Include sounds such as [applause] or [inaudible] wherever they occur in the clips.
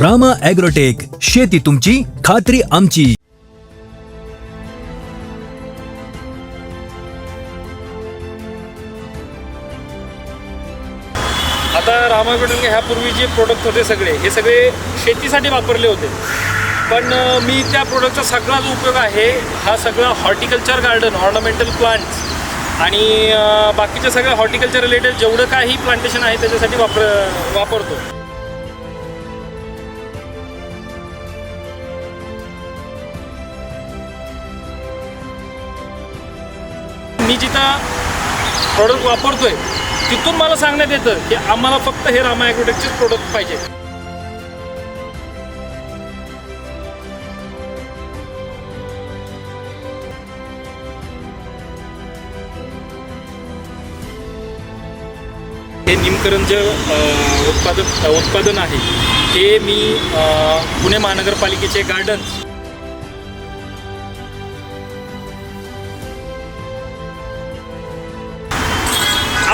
Rama agrotech शेती तुमची खात्री आमची. आता रामायगडून ह्यापूर्वी जे प्रोडक्ट होते सगळे हे सगळे शेतीसाठी वापरले होते. पण मी त्या प्रोडक्टचा सगळा जो उपयोग आहे हा सगळा हॉर्टिकल्चर गार्डन ऑर्नामेंटल प्लांट्स आणि बाकीच्या सगळ्या हॉर्टिकल्चर रिलेटेड जेवढं काही प्लांटेशन आहे त्याच्यासाठी वापर वापरतो. मी जिथं प्रोडक्ट वापरतोय तिथून मला सांगण्यात येतं की आम्हाला फक्त हे रामा ॲग्रोटेकचेच प्रोडक्ट पाहिजे. हे निमकरण जे उत्पादक उत्पादन उत्पादन आहे. हे मी पुणे महानगरपालिकेचे गार्डन्स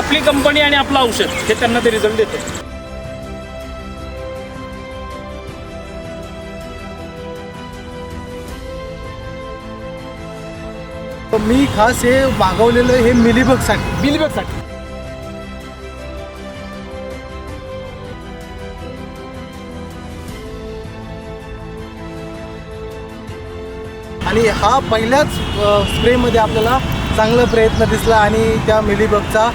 आपली कंपनी आणि आपलं औषध हे त्यांना ते रिझल्ट देतं. मी खास हे मागवलेलं हे मिलीबगसाठी. मिलीबगसाठी. आणि हा पहिल्याच स्प्रेमध्ये आपल्याला चांगला प्रयत्न दिसला आणि त्या मिलीबगचा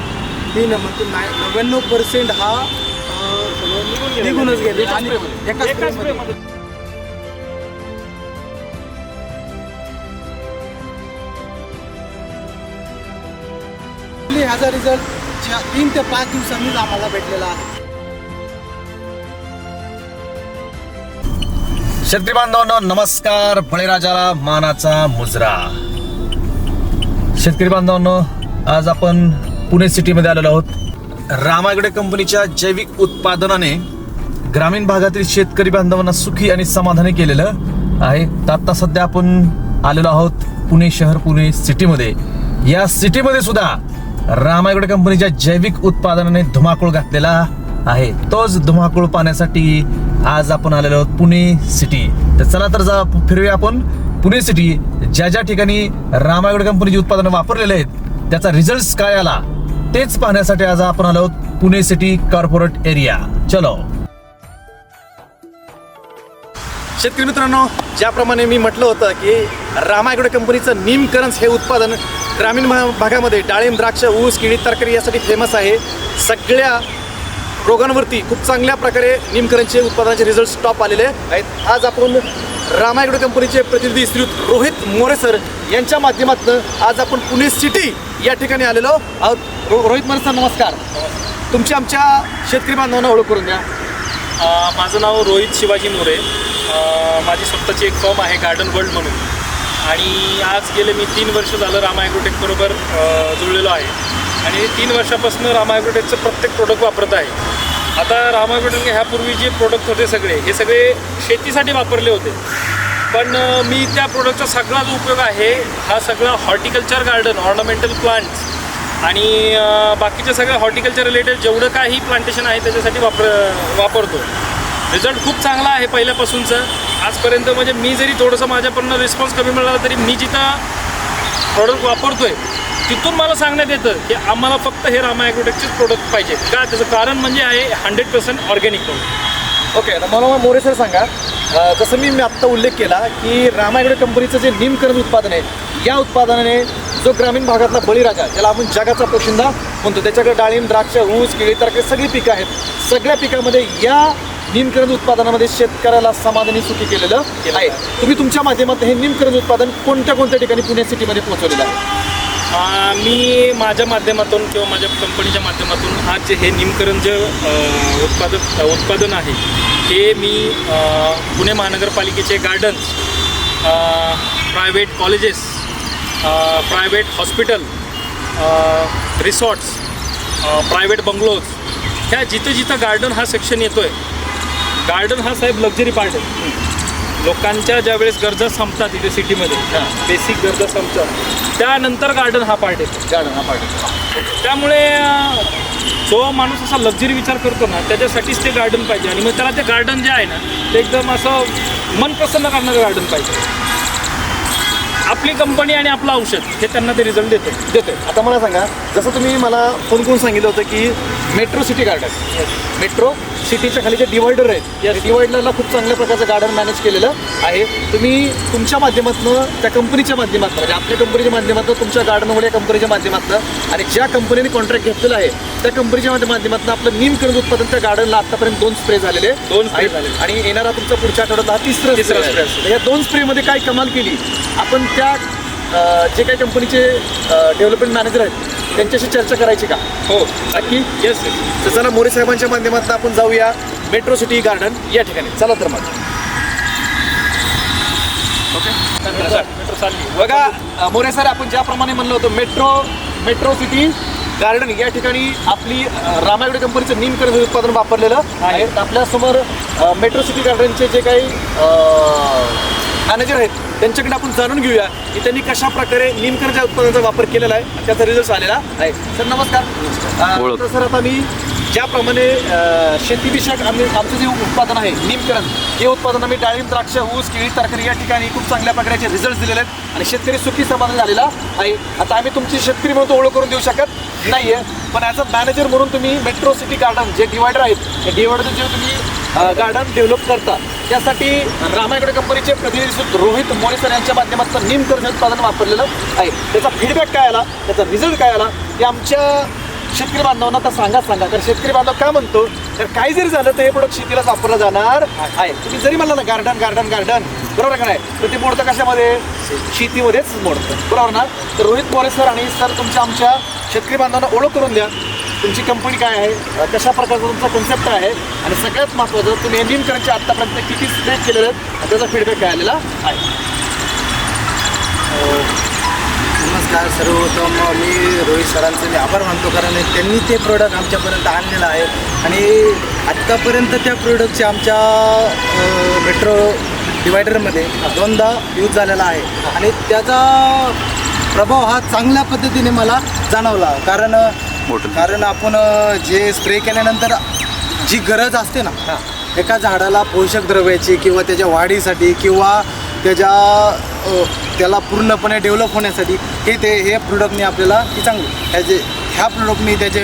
तीन म्हणतो नाय- नव्याण्णव पर्सेंट हा अं, निघूनच गेले. आणि एका एका स्प्रेमध्ये स्प्रेमध्ये ह्याचा रिझल्ट तीन ते पाच दिवसांनीच आम्हाला भेटलेला आहे. शेतकरी बांधवांनो नमस्कार. बळीराजाला मानाचा मुजरा. शेतकरी बांधवांनो आज आपण पुणे सिटीमध्ये आलेलो आहोत. रामागडे कंपनीच्या जैविक उत्पादनाने ग्रामीण भागातील शेतकरी बांधवांना सुखी आणि समाधानी केलेलं आहे. तर आता सध्या आपण आलेलो आहोत पुणे शहर पुणे सिटीमध्ये. या सिटीमध्ये सुद्धा रामायगड कंपनीच्या जैविक उत्पादनाने धुमाकूळ घातलेला आहे. तोच धुमाकूळ पाहण्यासाठी आज आपण आलेलो आहोत पुणे सिटी. तर चला तर जा फिरूया आपण पुणे सिटी. ज्या ज्या ठिकाणी रामायगड कंपनीची उत्पादनं वापरलेले आहेत त्याचा रिझल्ट काय आला? तेच पाहण्यासाठी आज आपण आलो पुणे सिटी कॉर्पोरेट एरिया. चलो. शेतकरी मित्रांनो ज्याप्रमाणे मी म्हटलं होतं की रामायगड कंपनीचं नीम करन्स हे उत्पादन ग्रामीण भा- भागामध्ये डाळिंब द्राक्ष ऊस केळी तरकारी यासाठी फेमस आहे. सगळ्या रोगांवरती खूप चांगल्या प्रकारे निमकरांचे उत्पादनाचे रिझल्ट टॉप आलेले आहेत. आज आपण रामायगड कंपनीचे प्रतिनिधी श्रीयुत रोहित मोरे सर यांच्या माध्यमातून आज आपण पुणे सिटी या ठिकाणी आलेलो आहोत. रो- रोहित मोरे सर नमस्कार. तुमची आमच्या शेतकरी बांधवांना ओळख करून द्या. माझं नाव रोहित शिवाजी मोरे. माझी स्वतःची एक फॉर्म आहे गार्डन वर्ल्ड म्हणून. आणि आज गेले मी तीन वर्ष झालं रामा ॲग्रोटेकबरोबर जुळलेलो आहे. आणि तीन वर्षापासून रामायग्रोटेकचं प्रत्येक प्रोडक्ट वापरत आहे. आता रामायग्रोटेक ह्यापूर्वी जे प्रोडक्ट होते सगळे हे सगळे शेतीसाठी वापरले होते. पण मी त्या प्रोडक्टचा सगळा जो उपयोग आहे हा सगळा हॉर्टिकल्चर गार्डन ऑर्नामेंटल प्लांट्स आणि बाकीच्या सगळ्या हॉर्टिकल्चर रिलेटेड जेवढं काही प्लांटेशन आहे त्याच्यासाठी वापर वापरतो. रिझल्ट खूप चांगला आहे पहिल्यापासूनचं. आजपर्यंत म्हणजे मी जरी थोडंसं माझ्याकडनं रिस्पॉन्स कमी मिळाला तरी मी जिथं प्रोडक्ट आहे तिथून मला सांगण्यात येतं की आम्हाला फक्त हे रामा ॲग्रोटेकचेच प्रोडक्ट पाहिजे. का? त्याचं कारण म्हणजे आहे hundred percent organic product okay तर मला मोरे सर सांगा. जसं मी मी आत्ता उल्लेख केला की रामायगड कंपनीचं जे निमकरण उत्पादन आहे या उत्पादनाने जो ग्रामीण भागातला बळीराजा ज्याला आपण जगाचा पोशिंदा म्हणतो त्याच्याकडे डाळिंब द्राक्ष ऊस केळी तरकारी सगळी पिकं आहेत. सगळ्या पिकामध्ये या निमकरण उत्पादनामध्ये शेतकऱ्याला समाधानी सुखी केलेलं केलं आहे. तुम्ही तुमच्या माध्यमातून हे निमकरण उत्पादन कोणत्या कोणत्या ठिकाणी पुणे सिटीमध्ये पोहोचवलेलं आहे? मी माझ्या माध्यमातून किंवा माझ्या कंपनीच्या माध्यमातून आज जे हे निमकरण जे उत्पादक उत्पादन उत्पादन आहे हे मी पुणे महानगरपालिकेचे gardens private colleges private hospital resorts private bungalows ह्या जिथं जिथं गार्डन हा सेक्शन येतो आहे गार्डन हा साहेब लक्झरी पार्ट आहे. लोकांच्या ज्या वेळेस गरजा संपतात इथे सिटीमध्ये बेसिक गरजा संपतात. त्यानंतर गार्डन हा पार्ट येतो. गार्डन हा पार्टी त्यामुळे अं, जो माणूस असा लक्झरी विचार करतो ना त्याच्यासाठीच ते गार्डन पाहिजे. आणि मग त्याला ते गार्डन जे आहे ना ते एकदम असं मन प्रसन्न करणारं गार्डन पाहिजे. आपली कंपनी आणि आपलं औषध हे त्यांना ते रिझल्ट देतो देतोय आता मला सांगा जसं तुम्ही मला फोन करून सांगितलं होतं की मेट्रो सिटी गार्डन मेट्रो सिटीच्या खाली जे डिवायडर आहेत या डिवायडरला खूप चांगल्या प्रकारचं गार्डन मॅनेज केलेलं आहे तुम्ही तुमच्या माध्यमातून त्या कंपनीच्या माध्यमातून म्हणजे आपल्या कंपनीच्या माध्यमातून तुमच्या गार्डनमध्ये या कंपनीच्या माध्यमातून आणि ज्या कंपनीने कॉन्ट्रॅक्ट घेतलेला आहे त्या कंपनीच्या माध्यमातून आपलं नीमकरण उत्पादन त्या गार्डनला आतापर्यंत दोन स्प्रे झालेले दोन आहेत. झालेले. आणि येणारा तुमचा पुढच्या आठवड्यात हा तिसरा तिसरा. असेल. या दोन स्प्रेमध्ये काय कमाल केली आपण अ, जे काही कंपनीचे डेव्हलपमेंट मॅनेजर आहेत त्यांच्याशी चर्चा करायची का? हो. नक्की येस तर चला मोरे साहेबांच्या माध्यमातून आपण जाऊया. मेट्रो सिटी गार्डन या ठिकाणी. चला तर मग. मेट्रो चालली. बघा मोरे सर आपण ज्याप्रमाणे म्हणलं होतं मेट्रो मेट्रो सिटी गार्डन या ठिकाणी आपली अ, रामायगडे कंपनीचं हे उत्पादन वापरलेलं आहे. आपल्यासमोर मेट्रो सिटी गार्डनचे जे काही मॅनेजर आहेत त्यांच्याकडे आपण जाणून घेऊया की त्यांनी कशा प्रकारे नीमकरणच्या उत्पादनाचा वापर केलेला आहे त्याचा रिझल्ट आलेला आहे. सर नमस्कार. तर सर आता मी ज्याप्रमाणे शेतीविषयक आम्ही आमचं जे उत्पादन आहे नीमकरण हे उत्पादन आम्ही डाळिंब द्राक्ष ऊस केळी तरकारी या ठिकाणी खूप चांगल्या प्रकारचे रिझल्ट दिलेले आहेत. आणि शेतकरी सुखी समाधान झालेला आहे. आता आम्ही तुमची शेतकरी म्हणून तो ओळख करून देऊ शकत नाही आहे पण ॲज अ मॅनेजर म्हणून तुम्ही मेट्रो सिटी गार्डन जे डिवायडर आहेत त्या डिवायडरचं जे तुम्ही गार्डन डेव्हलप करता. त्यासाठी रामायगड कंपनीचे प्रतिनिधी रोहित मोरेसर यांच्या माध्यमातून नीमकरण उत्पादन वापरलेलं आहे. त्याचा फीडबॅक काय आला? त्याचा रिझल्ट काय आला? ते आमच्या शेतकरी बांधवांना तर सांगा सांगा. तर शेतकरी बांधव काय म्हणतो तर काही जरी झालं तर हे प्रोडक्ट शेतीलाच वापरलं जाणार आहे. तुम्ही जरी म्हणला ना गार्डन गार्डन गार्डन. बरोबर का नाही? तर ते मोडतं कशामध्ये? शेतीमध्येच मोडतं. बरोबर ना? तर रोहित मोरे सर आणि सर तुमच्या आमच्या शेतकरी बांधवांना ओळख करून द्या. तुमची कंपनी काय आहे? कशा प्रकारचा तुमचा कन्सेप्ट आहे? आणि सगळ्यात महत्त्वाचं तुम्ही एन करायचे आत्तापर्यंत किती स्प्रे केलेले आहेत? त्याचा फीडबॅक काय आलेला आहे? नमस्कार सर्वप्रथम मी रोहित सरांचे मी आभार मानतो कारण त्यांनी ते प्रोडक्ट आमच्यापर्यंत आणलेलं आहे. आणि आत्तापर्यंत त्या प्रोडक्टचे आमच्या मेट्रो डिवायडरमध्ये दोनदा यूज झालेला आहे. आणि त्याचा प्रभाव हा चांगल्या पद्धतीने मला जाणवला. कारण कारण आपण जे स्प्रे केल्यानंतर जी गरज असते ना एका झाडाला पोषक द्रव्याची किंवा त्याच्या वाढीसाठी किंवा त्याच्या त्याला पूर्णपणे डेव्हलप होण्यासाठी हे ते हे प्रोडक्टने आपल्याला ती चांगली ह्याचे ह्या प्रोडक्टने त्याचे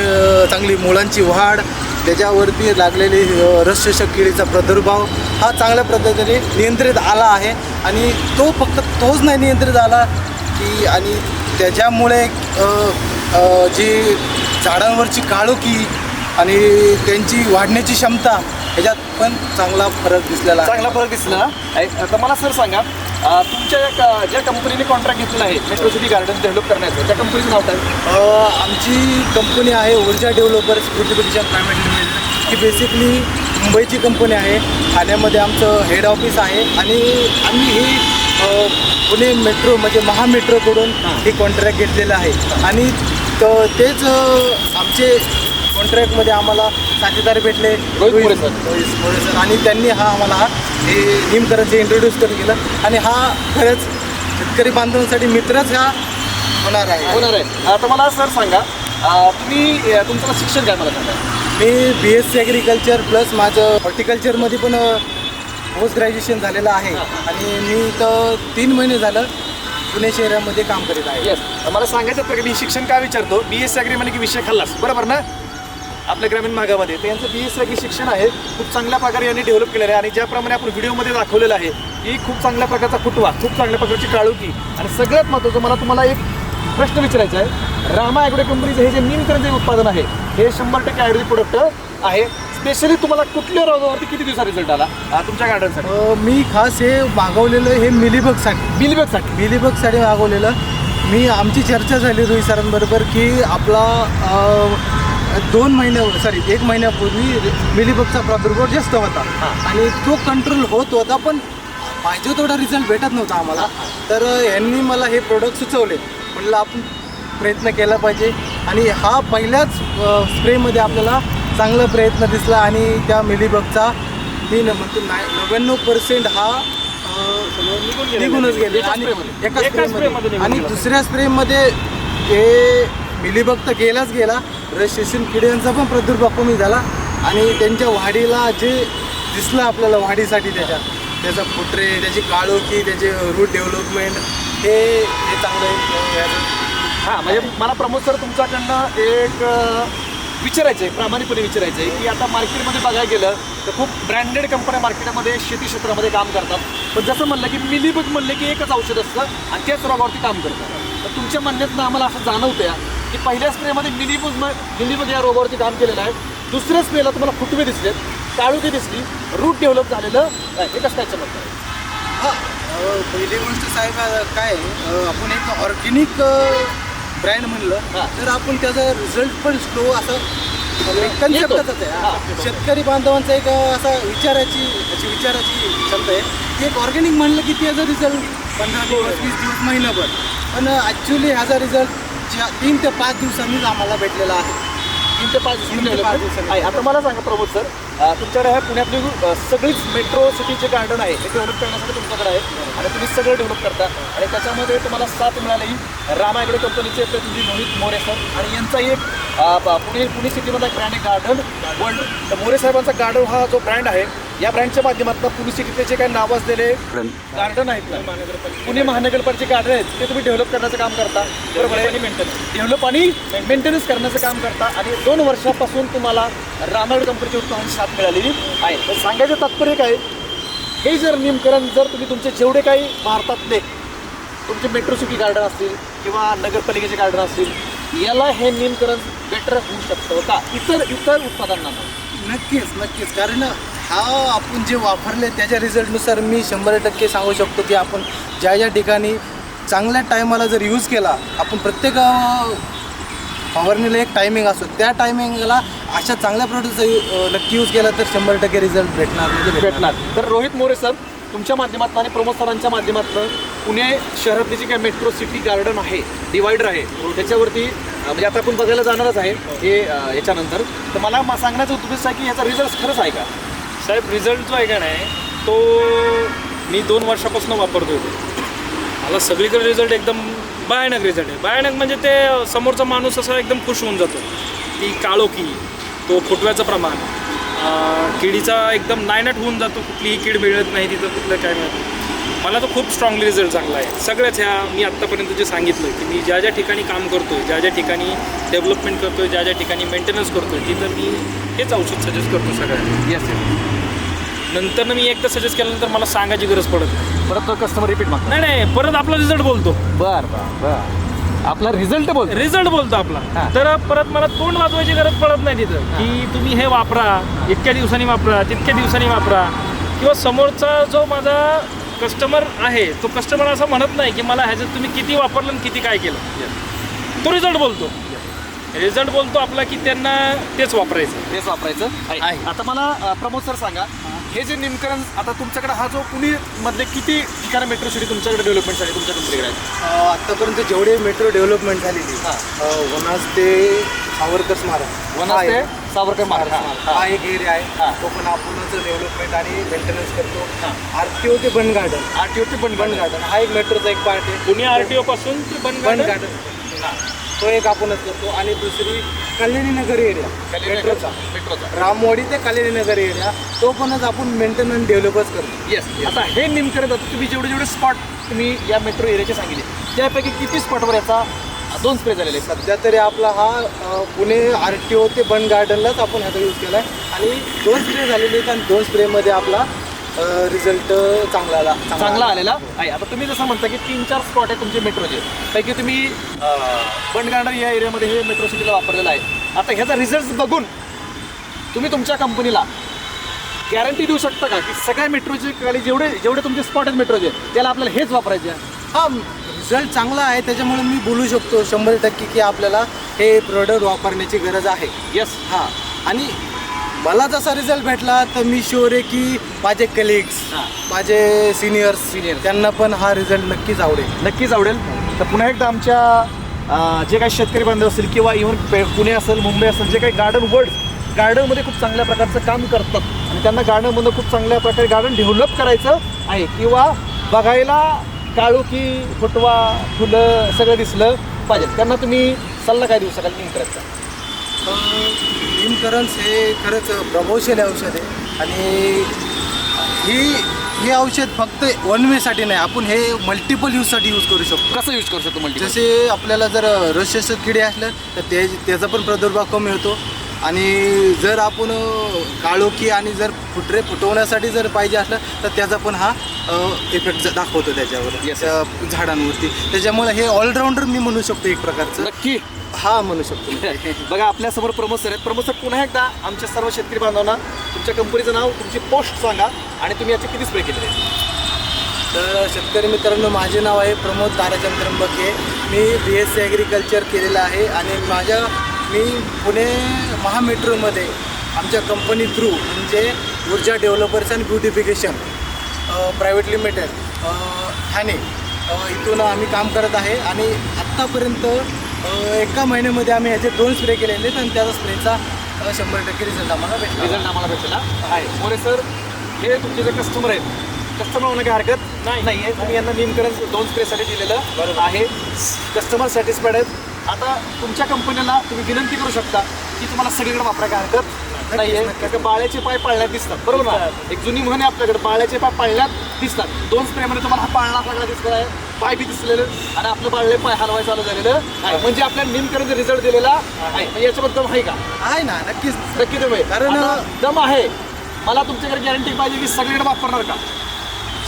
चांगली मुळांची वाढ त्याच्यावरती लागलेली रसशोषक किडीचा प्रादुर्भाव हा चांगल्या पद्धतीने नियंत्रित आला आहे. आणि तो फक्त तोच नाही नियंत्रित आला की आणि त्याच्यामुळे जी झाडांवरची काळोखी आणि त्यांची वाढण्याची क्षमता ह्याच्यात पण चांगला फरक दिसलेला चांगला फरक दिसला आहे. आता मला सर सांगा तुमच्या या क- ज्या कंपनीने कॉन्ट्रॅक्ट घेतलेला आहे मेट्रो सिटी गार्डन डेव्हलप करण्याचं त्या कंपनीचं नाव काय? आमची कंपनी आहे Urja developers distribution private limited ही बेसिकली मुंबईची कंपनी आहे. ठाण्यामध्ये आमचं हेड ऑफिस आहे. आणि आम्ही ही पुणे मेट्रो म्हणजे महामेट्रोकडून ही. कॉन्ट्रॅक्ट घेतलेलं आहे. आणि त- तेच आमचे कॉन्ट्रॅक्टमध्ये आम्हाला साथीदार भेटले रोहित मोरे सर. रोहित मोरे सर आणि त्यांनी हा आम्हाला हा निमकरणचे इंट्रोड्यूस करून केलं. आणि हा खरंच शेतकरी बांधवांसाठी मित्रच हा होणार आहे. होणार आहे. आता मला सर सांगा तुम्ही तुमचं शिक्षण काय मला सांगा? मी B S C agriculture plus माझं हॉर्टिकल्चरमध्ये पण पोस्ट ग्रॅज्युएशन झालेलं आहे. आणि मी इथं तीन महिने झालं पुणे शहरामध्ये काम करीत आहे. येस मला सांगायचं की मी शिक्षण काय विचारतो? बी एस सी म्हणजे की विषय खाल्लास. बरोबर ना? आपल्या ग्रामीण भागामध्ये. तर यांचं बी एस सी अग्री शिक्षण आहे खूप चांगल्या प्रकारे यांनी डेव्हलप केलेलं आहे आणि ज्याप्रमाणे आपण व्हिडिओमध्ये दाखवलेलं आहे की खूप चांगल्या प्रकारचा फुटवा खूप चांगल्या प्रकारची काळोखी. आणि सगळ्यात महत्त्वाचं मला तुम्हाला एक प्रश्न विचारायचा आहे. रामा ॲग्रो कंपनीचं हे जे नीमकरण जे उत्पादन आहे हे शंभर टक्के आयुर्वेदिक प्रोडक्ट आहे. स्पेशली तुम्हाला कुठल्या रोगावरती किती दिवसा रिझल्ट आला? तुमच्या गार्डनसाठी मी खास हे मागवलेलं हे मिलीबगसाठी. बिलबॅगसाठी मिलीबगसाठी मागवलेलं मी आमची चर्चा झाली रोहित सरांबरोबर की आपला दोन महिन्या सॉरी एक महिन्यापूर्वी मिलीबगचा प्रादुर्भाव जास्त होता. आणि तो कंट्रोल होत होता पण पाहिजे तेवढा रिझल्ट भेटत नव्हता आम्हाला. तर यांनी मला हे प्रोडक्ट सुचवले. म्हटलं आपण प्रयत्न केला पाहिजे. आणि हा पहिल्याच स्प्रेमध्ये आपल्याला चांगला प्रयत्न दिसला आणि त्या मिलीबगचा तीन म्हणतो नाय नव्याण्णव पर्सेंट हा निघूनच. गेले. आणि. एका स्प्रेमध्ये आणि. दुसऱ्या स्प्रेमध्ये हे मिलीबग तर गेलाच गेला रशियन किड्यांचा पण प्रादुर्भाव कमी झाला. आणि त्यांच्या वाढीला जे दिसलं आपल्याला वाढीसाठी त्याच्या त्याचा फुटरे त्याची काळोखी त्याचे रूट डेव्हलपमेंट हे हे चांगलं आहे. म्हणजे मला प्रमोद सर तुमच्याकडनं एक विचारायचं आहे प्रामाणिकपणे विचारायचं आहे की आता मार्केटमध्ये बघायला गेलं तर खूप ब्रँडेड कंपन्या मार्केटमध्ये शेती क्षेत्रामध्ये काम करतात. पण जसं म्हणलं की मिलीबग म्हणलं की एकच औषध असतं आणि त्याच रोगावरती काम करतात. तर तुमच्या म्हणण्यातनं आम्हाला असं जाणवतं की पहिल्या स्प्रेमध्ये मिलीबग मिलीबग या रोगावरती काम केलेलं आहे दुसऱ्या स्प्रेला तुम्हाला फुटवे दिसलेत काळुकी दिसली रूट डेव्हलप झालेलं आहे. हे कसं काय चमत्कार आहे? हा पहिली गोष्ट साहेब काय आहे, आपण एक ऑर्गॅनिक ब्रँड म्हणलं हा. तर आपण त्याचा रिझल्ट पण स्लो असं कन्सेप्टच आहे हा. शेतकरी बांधवांचा एक असा विचाराची याची विचाराची क्षमता आहे की एक ऑर्गॅनिक म्हणलं की त्याचा रिझल्ट पंधरा दिवस वीस दिवस महिनाभर पण ॲक्च्युली ह्याचा रिझल्ट ज्या तीन ते पाच दिवसांनीच आम्हाला भेटलेला आहे. तीन ते पाच ते दिवसांनी. आहे. आता मला सांगा प्रमोद सर तुमच्याकडे ह्या पुण्यातली सगळीच मेट्रो सिटीचे गार्डन आहे हे डेव्हलप करण्यासाठी तुमच्याकडे आहे आणि तुम्ही सगळं डेव्हलप करता. आणि त्याच्यामध्ये तुम्हाला साथ मिळाली रामायगडे कंपनीचे प्रतिनिधी मोहित मोरे सर आणि यांचा एक पुणे पुणे सिटीमधला एक ब्रँड आहे गार्डन वर्ल्ड तर मोरे साहेबांचा गार्डन हा जो ब्रँड आहे या ब्रँडच्या माध्यमातून पुणे सिटीतले जे काही दिले गार्डन आहेत ना पुणे महानगरपालिकेचे गार्डन आहेत ते तुम्ही डेव्हलप करण्याचं काम करता. बरोबर आहे? मेंटेनन्स डेव्हलप आणि मेंटेनन्स करण्याचं काम करता. आणि दोन वर्षापासून तुम्हाला रामायण कंपनीची उत्पादन साथ मिळालेली आहे. तर सांगायचं तात्पर्य काय? हे जर नियमकरण जर तुम्ही तुमचे जेवढे काही भारतातले तुमचे मेट्रो सिटी गार्डन असतील किंवा नगरपालिकेचे गार्डन असतील याला हे नियमकरण बेटर होऊ शकतं का? इतर इतर उत्पादनांना. नक्कीच नक्कीच. कारण हा आपण जे वापरले त्याच्या रिझल्टनुसार मी शंभर टक्के सांगू शकतो की आपण ज्या ज्या ठिकाणी चांगल्या टायमाला जर यूज केला आपण प्रत्येक फवारणीला एक टायमिंग असतो त्या टायमिंगला अशा चांगल्या प्रोडक्टचा नक्की यूज केला तर शंभर टक्के रिझल्ट भेटणार म्हणजे भेटणार. तर रोहित मोरे सर तुमच्या माध्यमातून आणि प्रमोद सरांच्या माध्यमातून पुणे शहरातली जी काय मेट्रो सिटी गार्डन आहे डिवायडर आहे त्याच्यावरती म्हणजे आता आपण बघायला जाणारच आहे हे याच्यानंतर. तर मला सांगण्याचं सांगण्याचा उद्देश आहे की याचा रिझल्ट खरंच आहे का? साहेब रिझल्ट जो आहे का नाही तो मी दोन वर्षापासून वापरतो होतो मला सगळीकडे रिझल्ट एकदम भयानक रिझल्ट आहे. भयानक म्हणजे ते समोरचा माणूस असा एकदम खुश होऊन जातो. ती काळोखी तो फुटव्याचं प्रमाण. किडीचा एकदम नायनट होऊन जातो. कुठलीही कीड मिळत नाही तिथं कुठलं काय मिळत मला तो खूप स्ट्रॉंगली रिझल्ट चांगला आहे. सगळ्याच ह्या मी आत्तापर्यंत जे सांगितलं की मी ज्या ज्या ठिकाणी काम करतो आहे ज्या ज्या ठिकाणी डेव्हलपमेंट करतो आहे ज्या ज्या ठिकाणी मेंटेनन्स करतो आहे तिथं मी हेच औषध सजेस्ट करतो सगळ्यांना. येस नंतर मी एकदा सजेस्ट केल्यानंतर मला सांगायची गरज पडत नाही. परत तो कस्टमर रिपीट मागतो. नाही नाही परत आपला रिझल्ट बोलतो. बर बर बर. आपला रिझल्ट बोल रिझल्ट बोलतो आपला. तर परत मला तोंड वाजवायची गरज पडत नाही तिथं. की तुम्ही हे वापरा इतक्या दिवसांनी वापरा तितक्या दिवसांनी वापरा. किंवा समोरचा जो माझा कस्टमर आहे तो कस्टमर असं म्हणत नाही की मला ह्याच्यात तुम्ही किती वापरलं आणि किती काय केलं. तो रिझल्ट बोलतो. रिझल्ट बोलतो आपला की त्यांना तेच वापरायचं. तेच वापरायचं आहे. आहे. आता मला अ, प्रमोद सर सांगा. हे जे निमकरण आता तुमच्याकडे हा जो पुणे मधले किती ठिकाणी मेट्रो सिटी तुमच्याकडे डेव्हलपमेंटसाठी तुमच्या कंपनीकडे आत्तापर्यंत जेवढे मेट्रो डेव्हलपमेंट झालेली हा. अं, वनाज ते सावरकर स्मारक. वनाज हा ते एक- सावरकर स्मारक. हा, हा. हा एक एरिया हा. आहे तो पण आपणच डेव्हलपमेंट आणि मेंटेनन्स करतो. हा. आर टी ओ ते बन गार्डन आर टी ओटी पण बन गार्डन हा एक मेट्रोचा एक पार्ट आहे. पुणे आर टी ओ पासून ते बन बन गार्डन गार्डन तो एक आपणच करतो. आणि दुसरी कल्याणी नगर एरिया मेट्रोचा. मेट्रोचा. रामवाडी ते कल्याणी नगर एरिया तो पणच आपण मेंटेनन्स डेव्हलपच करतो. येस आता हे निमकरण आता तुम्ही जेवढे जेवढे स्पॉट तुम्ही या मेट्रो एरियाचे सांगितले त्यापैकी किती स्पॉटवर याचा दोन स्प्रे झालेले आहेत? सध्या तरी आपला हा पुणे आर टी ओ ते बन गार्डनलाच आपण ह्याचा यूज केला आहे आणि दोन स्प्रे झालेले आहेत आणि दोन स्प्रेमध्ये आपला रिझल्ट चांगला आला. चांगला आलेला? आहे आता तुम्ही जसं म्हणता की तीन चार स्पॉट आहे तुमचे मेट्रोचे पैकी तुम्ही बंड गार्डन या एरियामध्ये हे मेट्रो सिटीला वापरलेलं आहे. आता ह्याचा रिझल्ट बघून तुम्ही तुमच्या कंपनीला गॅरंटी देऊ शकता का? की सगळ्या मेट्रोचे खाली जेवढे जेवढे तुमचे स्पॉट आहेत मेट्रोचे त्याला आपल्याला हेच वापरायचे आहे? हा रिझल्ट चांगला आहे. त्याच्यामुळे मी बोलू शकतो शंभर टक्के की आपल्याला हे प्रोडक्ट वापरण्याची गरज आहे. येस हां. आणि मला जसा रिझल्ट भेटला तर मी शुअर आहे की माझे कलिग्स हां. माझे सिनियर्स Seniors. त्यांना पण हा रिझल्ट नक्कीच आवडेल. नक्कीच आवडेल. तर पुन्हा एकदा आमच्या अं, जे काही शेतकरी बांधव असतील किंवा इव्हन पुणे असेल मुंबई असेल जे काही गार्डन वर्ल्ड गार्डनमध्ये खूप चांगल्या प्रकारचं काम करतात. आणि त्यांना गार्डनमधून खूप चांगल्या प्रकारे गार्डन डेव्हलप करायचं आहे. किंवा बघायला काळोखी फुटवा फुलं सगळं दिसलं पाहिजे. त्यांना तुम्ही सल्ला काय देऊ शकाल करायचा निमकरन्स हे खरंच प्रभावशाली औषध आहे. आणि ही हे औषध फक्त वन वेसाठी नाही आपण हे मल्टिपल यूजसाठी यूज करू शकतो. कसं यूज करू शकतो मल्टी जसे आपल्याला जर रसशोषक किडे असलं तर ते त्याचा पण प्रादुर्भाव कमी होतो. आणि जर आपण काळोखी आणि जर फुटरे फुटवण्यासाठी जर पाहिजे असलं तर त्याचा पण हा इफेक्ट दाखवतो त्याच्यावर झाडांवरती. त्याच्यामुळे हे ऑलराऊंडर मी म्हणू शकतो एक प्रकारचं. नक्की. हा म्हणू शकतो. [laughs] बघा आपल्यासमोर प्रमोद सर आहेत. प्रमोद सर पुन्हा एकदा आमच्या सर्व शेतकरी बांधवांना तुमच्या कंपनीचं नाव तुमची पोस्ट सांगा आणि तुम्ही याचे किती स्प्रे केलेले आहेत? तर शेतकरी मित्रांनो माझे नाव आहे प्रमोद ताराचंद त्र्यंबके. मी बी एस सी ॲग्रिकल्चर केलेलं आहे आणि माझ्या मी पुणे महामेट्रोमध्ये आमच्या कंपनी थ्रू म्हणजे Urja developers and beautification private limited Thane इथून आम्ही काम करत आहे. आणि आत्तापर्यंत एका महिन्यामध्ये आम्ही याचे दोन स्प्रे केलेले आहेत आणि त्याचा स्प्रेचा शंभर टक्के रिझल्ट आम्हाला भेटला. रिझल्ट आम्हाला भेटलेला आहे. मोरे सर हे तुमचे जे कस्टमर आहेत कस्टमर होणं काही हरकत नाही. नाही आहे तुम्ही यांना नेमकरच दोन स्प्रेसाठी दिलेलं आहे. कस्टमर सॅटिस्फाईड आहेत. आता तुमच्या कंपनीला तुम्ही विनंती करू शकता की तुम्हाला सगळीकडे वापरा काय हरकत नाही आहे कारण का बाळ्याचे पाय पाळण्यात दिसतात. बरोबर ना? एक जुनी म्हण आहे आपल्याकडे बाळ्याचे पाय पाळण्यात दिसतात. दोन स्प्रेमध्ये तुम्हाला हा पाळणा सगळा दिसला आहे. पाय बी दिसलेले आणि आपले बाळले पाय हलवाय चालू झालेलं. आहे म्हणजे आपल्याला नेमकरण रिझल्ट दिलेला आहे याच्याबद्दल आहे का? आहे ना नक्कीच. नक्की तुम्ही. कारण- आता दम आहे. मला तुमच्याकडे गॅरंटी पाहिजे की सगळीकडे वापरणार का?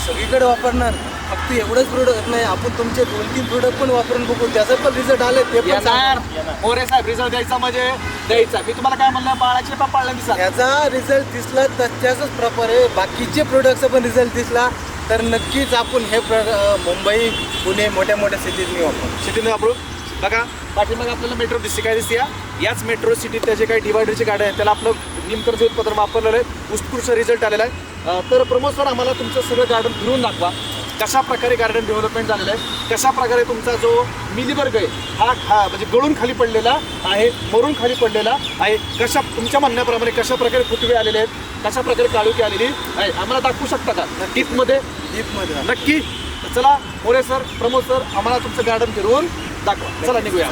सगळीकडे वापरणार. फक्त एवढंच प्रोडक्ट नाही. आपण तुमचे दोन तीन प्रोडक्ट पण वापरून बघू. त्याचा पण रिझल्ट आले ते पण सांगा. मोरे साहेब रिझल्ट द्यायचा म्हणजे द्यायचा. मी तुम्हाला काय म्हणलं? बाळाचे पा पाळल्या दिसतात. याचा रिझल्ट दिसला तर त्याचाच प्रकारे बाकीचे प्रोडक्टचा पण रिझल्ट दिसला तर नक्कीच आपण हे प्र अं, मुंबई पुणे मोठ्या मोठ्या सिटीत मी वापरू. सिटीने वापरू. बघा पाठीमागे आपल्याला मेट्रो दिसते. काय दिसते या? याच मेट्रो सिटीत जे काही डिवायडरची गाड्या आहेत त्याला आपलं निमकरचे उत्पादन वापरलेलं आहे उत्कृष्ट रिझल्ट आलेला आहे. अं, तर प्रमोद सर आम्हाला तुमचं सगळं गार्डन फिरून दाखवा. कशा प्रकारे गार्डन डेव्हलपमेंट झालेलं आहे? कशा प्रकारे तुमचा जो मिलीवर्ग आहे हा खा म्हणजे गळून खाली पडलेला आहे मरून खाली पडलेला आहे कशा तुमच्या म्हणण्याप्रमाणे कशा प्रकारे फुटवे आलेले आहेत कशा प्रकारे काळुकी आलेली आहे आम्हाला दाखवू शकता का? टिपमध्ये डीपमध्ये नक्की? चला मोरे सर प्रमोद सर आम्हाला तुमचं गार्डन फिरवून दाखवा. चला निघूया.